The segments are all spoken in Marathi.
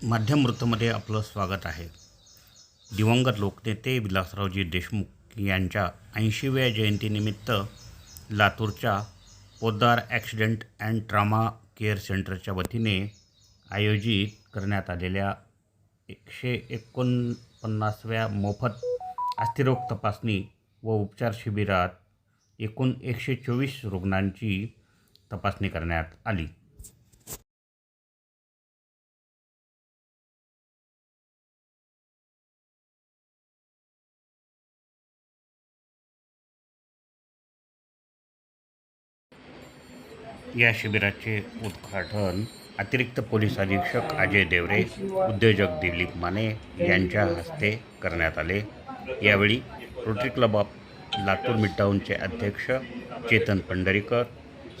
माध्यम वृत्तमध्ये आपलं स्वागत आहे. दिवंगत लोकनेते विलासरावजी देशमुख यांच्या ऐंशीव्या जयंतीनिमित्त लातूरच्या Poddar accident and trauma care सेंटरच्या वतीने आयोजित करण्यात आलेल्या एकशे एकोण पन्नासव्या मोफत अस्थिरोग तपासणी व उपचार शिबिरात एकूण एकशे चोवीस रुग्णांची तपासणी करण्यात आली. या शिबिराचे उद्घाटन अतिरिक्त पोलीस अधीक्षक अजय देवरे उद्योजक दिलीप माने यांच्या हस्ते करण्यात आले. यावेळी रोटरी क्लब ऑफ लातूर मिडटाऊनचे अध्यक्ष चेतन पंढरीकर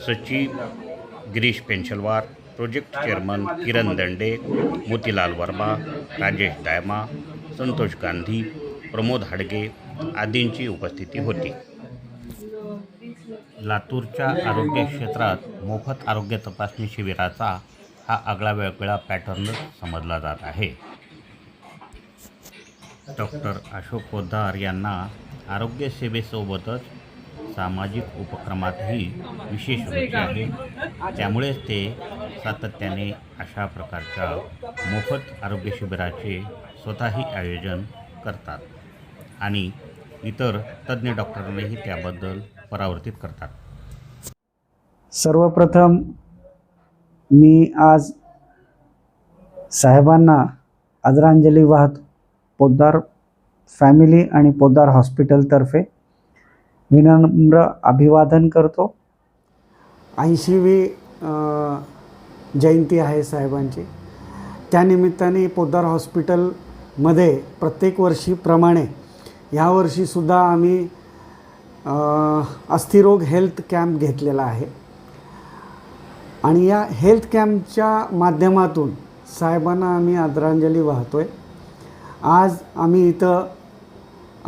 सचिव गिरीश पेंशलवार प्रोजेक्ट चेअरमन किरण दंडे मोतीलाल वर्मा राजेश दायमा संतोष गांधी प्रमोद हाडगे आदींची उपस्थिती होती. लातूरच्या आरोग्य क्षेत्रात मोफत आरोग्य तपासणी शिबिराचा हा आगळा वेगळा पॅटर्न समजला जात आहे. डॉक्टर अशोक पोद्दार यांना आरोग्यसेवेसोबतच सामाजिक उपक्रमातही विशेष रुची आहे. त्यामुळेच ते सातत्याने अशा प्रकारच्या मोफत आरोग्य शिबिराचे स्वतःही आयोजन करतात आणि इतर तज्ज्ञ डॉक्टरांनाही त्याबद्दल परावर्तित करतात. सर्वप्रथम मी आज साहेबांना आदरांजली वाहत पोद्दार फॅमिली आणि पोद्दार हॉस्पिटलतर्फे विनम्र अभिवादन करतो. ऐंशीवी जयंती आहे साहेबांची. त्यानिमित्ताने पोद्दार हॉस्पिटलमध्ये प्रत्येक वर्षीप्रमाणे ह्या वर्षीसुद्धा आम्ही अस्थिरोग हेल्थ कॅम्प घेतलेला आहे. आणि या हेल्थ कॅम्पच्या माध्यमातून साहेबांना आम्ही आदरांजली वाहतो आहे आज आम्ही इथं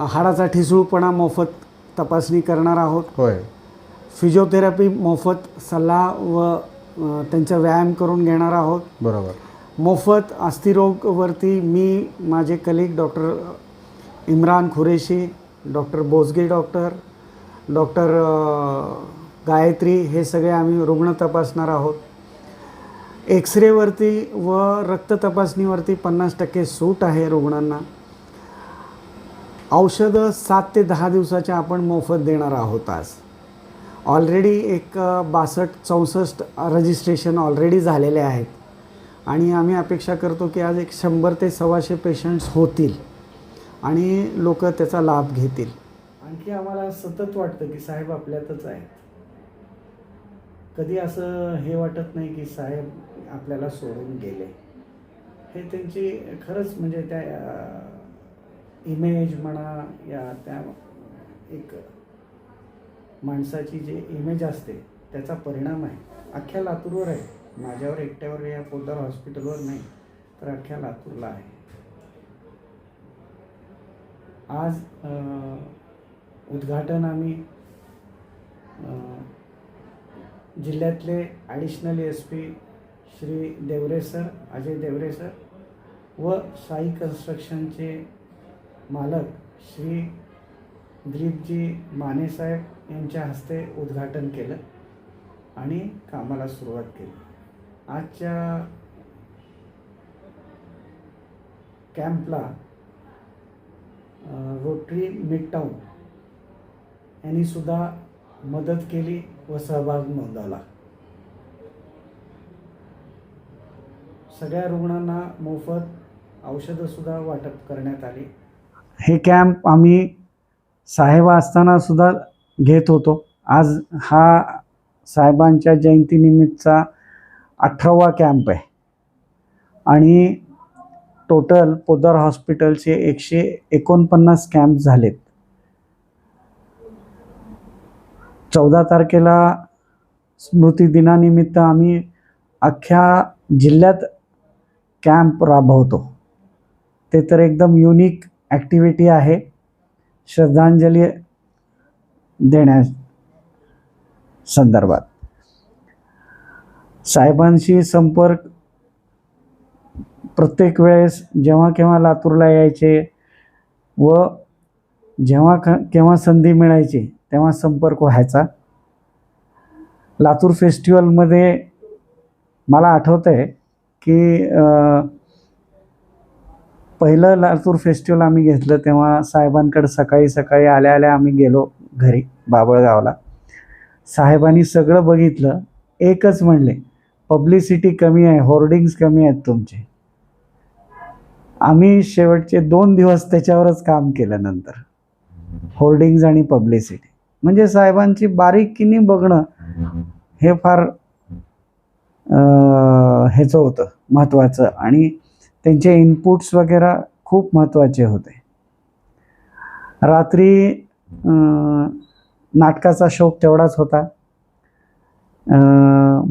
हाडाचा ठिसूळपणा मोफत तपासणी करणार आहोत. होय. फिजिओथेरपी मोफत सल्ला व त्यांचा व्यायाम करून घेणार आहोत. बरोबर. मोफत अस्थिरोगवरती मी माझे colleague doctor Imran Qureshi doctor Bosge doctor doctor Gayatri हे सगळे आम्ही रुग्ण तपासणार आहोत. एक्सरेवरती व रक्त तपासणीवरती पन्नास टक्के सूट आहे रुग्णांना. औषधं सात ते दहा दिवसाच्या आपण मोफत देणार आहोत आज. ऑलरेडी एक बासष्ट चौसष्ट रजिस्ट्रेशन ऑलरेडी झालेले आहेत. आणि आम्ही अपेक्षा करतो की आज एक शंभर ते सव्वाशे पेशंट्स होतील आणि लोक त्याचा लाभ घेतील. आणखी आम्हाला सतत वाटतं की साहेब आपल्यातच आहेत. कधी असं हे वाटत नाही की साहेब आपल्याला सोडून गेले. हे त्यांची खरंच म्हणजे त्या इमेज म्हणा या त्या एक माणसाची जी इमेज असते त्याचा परिणाम आहे. अख्ख्या लातूरवर आहे. माझ्यावर एकट्यावर या पोद्दार हॉस्पिटलवर नाही तर अख्ख्या लातूरला आहे. आज उद्घाटन आम्ही जिल्ह्यातले additional S P Shri Deore sir Ajay Deore sir व साई कन्स्ट्रक्शनचे मालक श्री दिलीपजी मानेसाहेब यांच्या हस्ते उद्घाटन केलं आणि कामाला सुरुवात केली. आजच्या कॅम्पला रोटरी मिड टाऊन यांनीसुद्धा मदत केली व सहभाग नोंदवला. सगळ्या रुग्णांना मोफत औषधंसुद्धा वाटप करण्यात आली. हे कॅम्प आम्ही साहेब असताना सुद्धा घेत होतो. आज हा साहेबांच्या जयंतीनिमित्तचा अठरावा कॅम्प आहे. आणि टोटल पोद्दार हॉस्पिटलचे एकशे एकोणपन्नास कॅम्प झालेत. चौदा तारखेला स्मृतिदिनानिमित्त आम्ही अख्ख्या जिल्ह्यात कॅम्प राबवतो. ते तर एकदम युनिक ॲक्टिव्हिटी आहे. श्रद्धांजली देण्या संदर्भात. साहेबांशी संपर्क प्रत्येक वेळेस जेव्हा केव्हा लातूरला यायचे व जेव्हा ख केव्हा संधी मिळायची तेव्हा संपर्क व्हायचा. लातूर फेस्टिवलमध्ये मला आठवतं आहे की पहिलं लातूर फेस्टिवल आम्ही घेतलं तेव्हा साहेबांकडे सकाळी सकाळी आल्या आल्या आम्ही गेलो घरी बाबळगावला. साहेबांनी सगळं बघितलं एकच म्हणले पब्लिसिटी कमी आहे होर्डिंग्स कमी आहेत तुमचे. आम्ही शेवटचे दोन दिवस त्याच्यावरच काम केलं नंतर. होर्डिंग्ज आणि पब्लिसिटी. म्हणजे साहेबांची बारीकीने बघणं हे फार ह्याचं होतं महत्त्वाचं आणि त्यांचे इनपुट्स वगैरे खूप महत्त्वाचे होते. रात्री नाटकाचा शौक तेवढाच होता.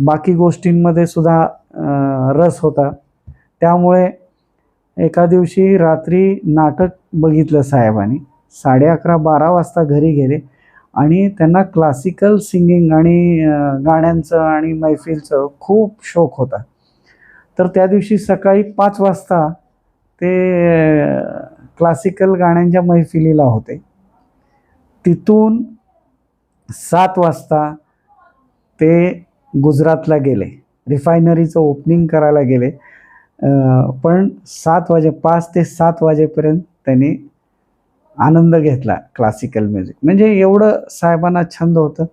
बाकी गोष्टींमध्ये सुद्धा रस होता. त्यामुळे एका दिवशी रात्री नाटक बघितलं साहेबांनी. साडे अकरा बारा वाजता घरी गेले. आणि त्यांना क्लासिकल सिंगिंग आणि गाण्यांचं आणि मैफिलचं खूप शौक होता. तर त्या दिवशी सकाळी पाच वाजता ते क्लासिकल गाण्यांच्या मैफिलीला होते. तिथून सात वाजता ते गुजरातला गेले. रिफायनरीचं ओपनिंग करायला गेले. पण सात वाजे पाच ते सात वाजेपर्यंत त्यांनी आनंद घेतला क्लासिकल म्युझिक म्हणजे एवढं साहेबांना छंद होतं.